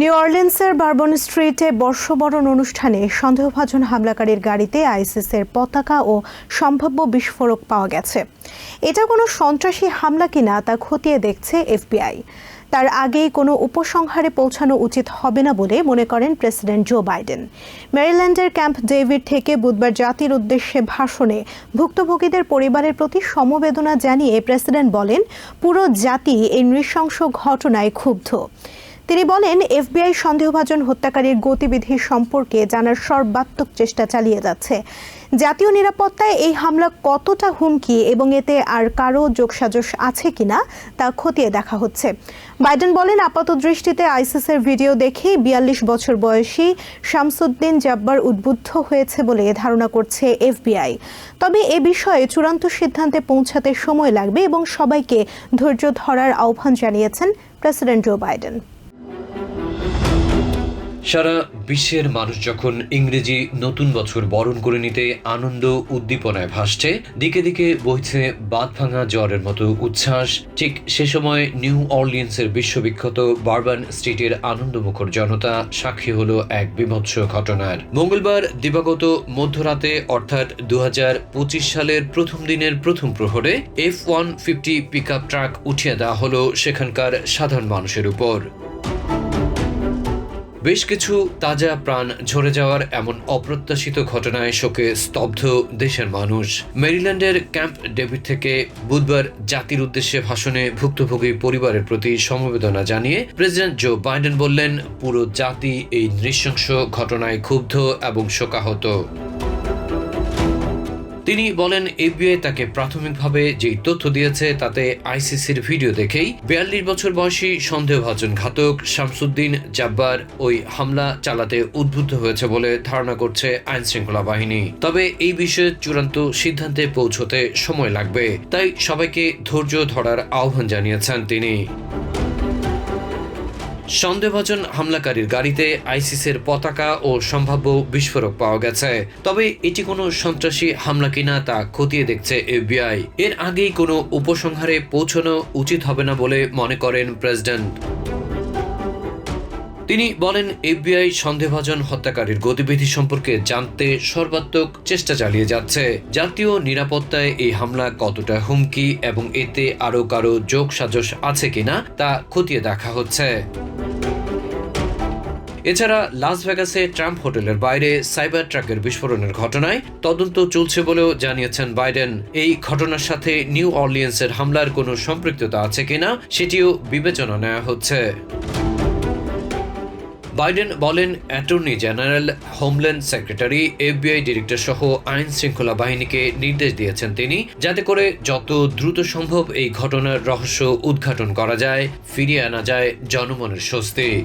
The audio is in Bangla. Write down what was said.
নিউ অর্লিন্সের বারবন স্ট্রিটে বর্ষবরণ অনুষ্ঠানে সন্দেহভাজন হামলাকারীর গাড়িতে আইসিসের পতাকা ও সম্ভাব্য বিস্ফোরক পাওয়া গেছে। এটা কোনো সন্ত্রাসী হামলা কিনা তা খতিয়ে দেখছে এফবিআই। তার আগেই কোনো উপসংহারে পৌঁছানো উচিত হবে না বলে মনে করেন প্রেসিডেন্ট জো বাইডেন। মেরিল্যান্ডের ক্যাম্প ডেভিড থেকে বুধবার জাতির উদ্দেশ্যে ভাষণে ভুক্তভোগীদের পরিবারের প্রতি সমবেদনা জানিয়ে প্রেসিডেন্ট বলেন, পুরো জাতি এই নৃশংস ঘটনায় ক্ষুব্ধ। তিনি বলেন, এফবিআই সন্দেহভাজন হত্যাকারীর গতিবিধি সম্পর্কে জানার সর্বাত্মক চেষ্টা চালিয়ে যাচ্ছে। জাতীয় নিরাপত্তায় এই হামলা কতটা হুমকি এবং এতে আর কারও যোগসাজশ আছে কিনা তা খতিয়ে দেখা হচ্ছে। বাইডেন বলেন, আপাত দৃষ্টিতে আইসিসের ভিডিও দেখে বিয়াল্লিশ বছর বয়সী শামসুদ্দিন জাব্বার উদ্বুদ্ধ হয়েছে বলে ধারণা করছে এফবিআই। তবে এ বিষয়ে চূড়ান্ত সিদ্ধান্তে পৌঁছাতে সময় লাগবে এবং সবাইকে ধৈর্য ধরার আহ্বান জানিয়েছেন প্রেসিডেন্ট জো বাইডেন। সারা বিশ্বের মানুষ যখন ইংরেজি নতুন বছর বরণ করে নিতে আনন্দ উদ্দীপনায় ভাসছে, দিকে দিকে বইছে বাদ ভাঙা জ্বরের মতো উচ্ছ্বাস। ঠিক সে সময় নিউ অর্লিয়েন্সের বিশ্ববিখ্যাত বারবান স্ট্রিটের আনন্দমুখর জনতা সাক্ষী হলো এক বিভৎস ঘটনার। মঙ্গলবার দিবাগত মধ্যরাতে, অর্থাৎ দু হাজার পঁচিশ সালের প্রথম দিনের প্রথম প্রহরে F one fifty pick truck উঠিয়ে দেওয়া হলো সেখানকার সাধারণ মানুষের উপর। বেশ কিছু তাজা প্রাণ ঝরে যাওয়ার এমন অপ্রত্যাশিত ঘটনায় শোকে স্তব্ধ দেশের মানুষ। মেরিল্যান্ডের ক্যাম্প ডেভিড থেকে বুধবার জাতির উদ্দেশ্যে ভাষণে ভুক্তভোগী পরিবারের প্রতি সমবেদনা জানিয়ে প্রেসিডেন্ট জো বাইডেন বললেন, পুরো জাতি এই নৃশংস ঘটনায় ক্ষুব্ধ এবং শোকাহত। তিনি বলেন, এফবিআই তাকে প্রাথমিকভাবে যেই তথ্য দিয়েছে তাতে আইসিসির ভিডিও দেখেই বিয়াল্লিশ বছর বয়সী সন্দেহভাজন ঘাতক শামসুদ্দিন জাব্বার ওই হামলা চালাতে উদ্বুদ্ধ হয়েছে বলে ধারণা করছে আইন শৃঙ্খলা বাহিনী। তবে এই বিষয়ে চূড়ান্ত সিদ্ধান্তে পৌঁছতে সময় লাগবে, তাই সবাইকে ধৈর্য ধরার আহ্বান জানিয়েছেন তিনি। সন্দেহভাজন হামলাকারীর গাড়িতে আইসিসের পতাকা ও সম্ভাব্য বিস্ফোরক পাওয়া গেছে। তবে এটি কোনো সন্ত্রাসী হামলা কিনা তা খতিয়ে দেখছে এফবিআই। এর আগেই কোনো উপসংহারে পৌঁছানো উচিত হবে না বলে মনে করেন প্রেসিডেন্ট। তিনি বলেন, এফবিআই সন্দেহভাজন হত্যাকারীর গতিবিধি সম্পর্কে জানতে সর্বাত্মক চেষ্টা চালিয়ে যাচ্ছে। জাতীয় নিরাপত্তায় এই হামলা কতটা হুমকি এবং এতে আরও কারও যোগ সাজস আছে কিনা তা খতিয়ে দেখা হচ্ছে। এছাড়া লাস ভেগাসে ট্রাম্প হোটেলের বাইরে সাইবার ট্রাকের বিস্ফোরণের ঘটনায় তদন্ত চলছে বলেও জানিয়েছেন বাইডেন। এই ঘটনার সাথে নিউ অর্লিয়েন্সের হামলার কোনো সম্পৃক্ততা আছে কিনা সেটিও বিবেচনা নেওয়া হচ্ছে। বাইডেন বলেন, attorney general, homeland secretary, FBI director সহ আইন শৃঙ্খলা বাহিনীকে নির্দেশ দিয়েছেন তিনি, যাতে করে যত দ্রুত সম্ভব এই ঘটনার রহস্য উদ্ঘাটন করা যায়, ফিরিয়ে আনা যায় জনমনের স্বস্তি।